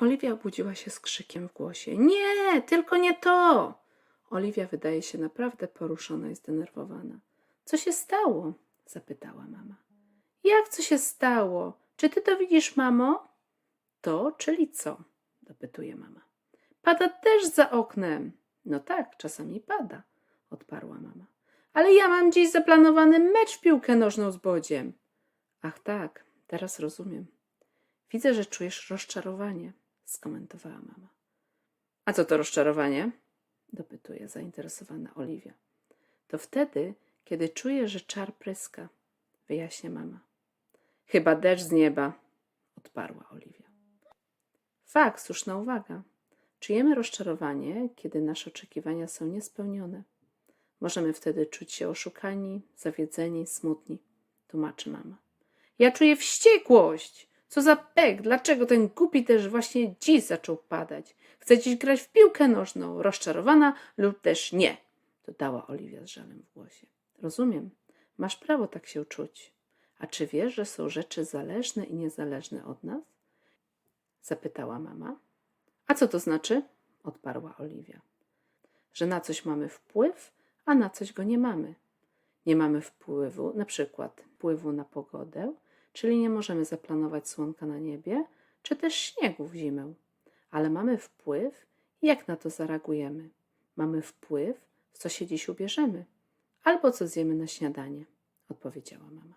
Oliwia obudziła się z krzykiem w głosie. Nie, tylko nie to! Oliwia wydaje się naprawdę poruszona i zdenerwowana. Co się stało? zapytała mama. Jak co się stało? Czy ty to widzisz, mamo? To, czyli co? dopytuje mama. Pada deszcz za oknem. No tak, czasami pada, odparła mama. Ale ja mam dziś zaplanowany mecz w piłkę nożną z Bodziem. Ach tak, teraz rozumiem. Widzę, że czujesz rozczarowanie, skomentowała mama. A co to rozczarowanie? dopytuje zainteresowana Oliwia. To wtedy, kiedy czuję, że czar pryska, wyjaśnia mama. Chyba deszcz z nieba, odparła Oliwia. Fakt, słuszna uwaga. Czujemy rozczarowanie, kiedy nasze oczekiwania są niespełnione. Możemy wtedy czuć się oszukani, zawiedzeni, smutni, tłumaczy mama. Ja czuję wściekłość. Co za pek, dlaczego ten głupi też właśnie dziś zaczął padać? Chce dziś grać w piłkę nożną, rozczarowana lub też nie, dodała Oliwia z żalem w głosie. Rozumiem, masz prawo tak się czuć. A czy wiesz, że są rzeczy zależne i niezależne od nas? Zapytała mama. A co to znaczy? odparła Oliwia. Że na coś mamy wpływ, a na coś go nie mamy. Nie mamy wpływu, na przykład wpływu na pogodę, czyli nie możemy zaplanować słonka na niebie, czy też śniegu w zimę. Ale mamy wpływ, jak na to zareagujemy. Mamy wpływ, w co się dziś ubierzemy, albo co zjemy na śniadanie, odpowiedziała mama.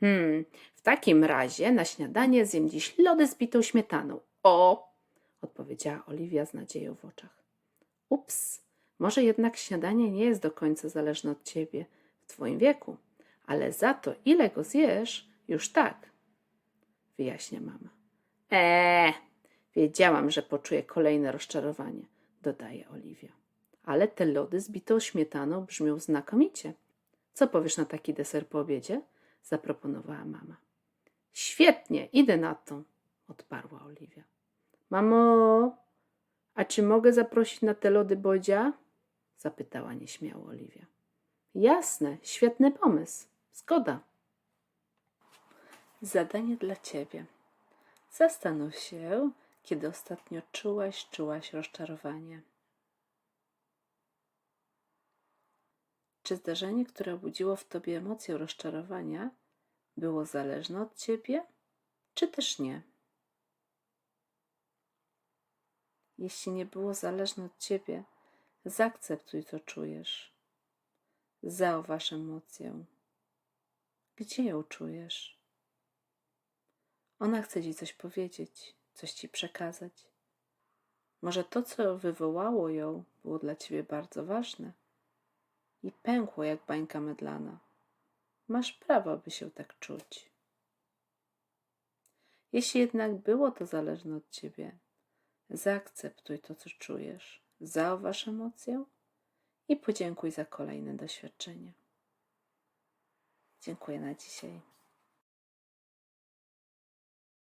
Hmm, w takim razie na śniadanie zjem dziś lody z bitą śmietaną. O! odpowiedziała Oliwia z nadzieją w oczach. Ups, może jednak śniadanie nie jest do końca zależne od ciebie w twoim wieku, ale za to, ile go zjesz, już tak, wyjaśnia mama. Eee, wiedziałam, że poczuję kolejne rozczarowanie, dodaje Oliwia. Ale te lody z bitą śmietaną brzmią znakomicie. Co powiesz na taki deser po obiedzie? zaproponowała mama. Świetnie, idę na to, odparła Oliwia. Mamo, a czy mogę zaprosić na te lody Bodzia? zapytała nieśmiało Oliwia. Jasne, świetny pomysł. Zgoda. Zadanie dla ciebie. Zastanów się, kiedy ostatnio czułaś, czułaś rozczarowanie. Czy zdarzenie, które obudziło w tobie emocję rozczarowania, było zależne od ciebie, czy też nie? Jeśli nie było zależne od ciebie, zaakceptuj to czujesz. Zauważ emocję. Gdzie ją czujesz? Ona chce ci coś powiedzieć, coś ci przekazać. Może to, co wywołało ją, było dla ciebie bardzo ważne i pękło jak bańka mydlana. Masz prawo, by się tak czuć. Jeśli jednak było to zależne od ciebie, zaakceptuj to, co czujesz, zauważ emocję i podziękuj za kolejne doświadczenie. Dziękuję na dzisiaj.